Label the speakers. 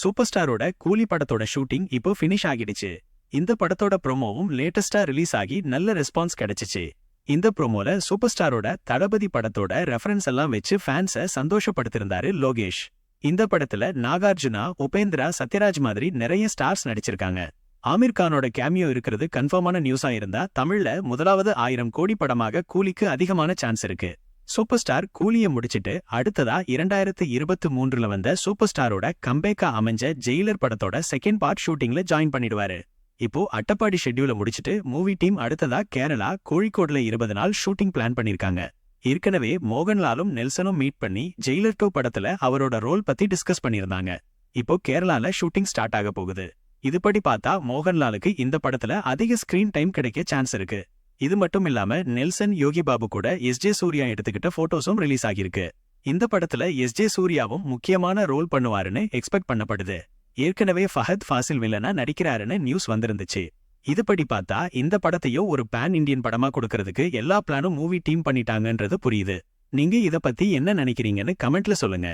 Speaker 1: Super ஸ்டாரோட கூலி படத்தோட shooting இப்போ ஃபினிஷ் ஆகிடுச்சு. இந்த படத்தோட ப்ரோமோவும் லேட்டஸ்டா ரிலீஸ் ஆகி நல்ல ரெஸ்பான்ஸ் கிடைச்சிச்சு. இந்த ப்ரோமோல சூப்பர் ஸ்டாரோட தளபதி படத்தோட ரெஃபரன்ஸ் எல்லாம் வச்சு ஃபேன்ஸை சந்தோஷப்படுத்திருந்தாரு லோகேஷ். இந்த படத்துல நாகார்ஜுனா உபேந்திரா சத்யராஜ் மாதிரி நிறைய ஸ்டார்ஸ் நடிச்சிருக்காங்க. ஆமீர் கானோட கேமியோ இருக்கிறது கன்ஃபார்மான நியூஸா இருந்தா தமிழ்ல முதலாவது ஆயிரம் கோடி படமாக கூலிக்கு அதிகமான சான்ஸ் இருக்கு. சூப்பர் ஸ்டார் கூலிய முடிச்சிட்டு அடுத்ததா இரண்டாயிரத்து இருபத்து மூன்றுல வந்த சூப்பர் ஸ்டாரோட கம்பேக்கா அமைஞ்ச ஜெயிலர் படத்தோட செகண்ட் பார்ட் ஷூட்டிங்ல ஜாயின் பண்ணிடுவாரு. இப்போ அட்டப்பாடி ஷெட்யூல முடிச்சிட்டு மூவி டீம் அடுத்ததா கேரளா கோழிக்கோடுல இருபது நாள் ஷூட்டிங் பிளான் பண்ணிருக்காங்க. ஏற்கனவே மோகன்லாலும் நெல்சனும் மீட் பண்ணி ஜெயிலர் டூ படத்துல அவரோட ரோல் பத்தி டிஸ்கஸ் பண்ணியிருந்தாங்க இப்போ கேரளால ஷூட்டிங் ஸ்டார்ட் ஆக போகுது. இதுபடி பார்த்தா மோகன்லாலுக்கு இந்த படத்துல அதிக ஸ்கிரீன் டைம் கிடைக்க சான்ஸ் இருக்கு. இது மட்டும் இல்லாம நெல்சன் யோகி பாபு கூட எஸ் ஜே சூர்யா எடுத்துக்கிட்ட போட்டோஸும் ரிலீஸ் ஆகியிருக்கு. இந்த படத்துல எஸ் ஜே சூர்யாவும் முக்கியமான ரோல் பண்ணுவாருன்னு எக்ஸ்பெக்ட் பண்ணப்படுது. ஏற்கனவே ஃபஹத் ஃபாசில் வில்லனா நடிக்கிறாருன்னு நியூஸ் வந்திருந்துச்சு. இதுபடி பார்த்தா இந்த படத்தையும் ஒரு பேன் இண்டியன் படமா கொடுக்கறதுக்கு எல்லா பிளானும் மூவி டீம் பண்ணிட்டாங்கன்றது புரியுது. நீங்க இத பத்தி என்ன நினைக்கிறீங்கன்னு கமெண்ட்ல சொல்லுங்க.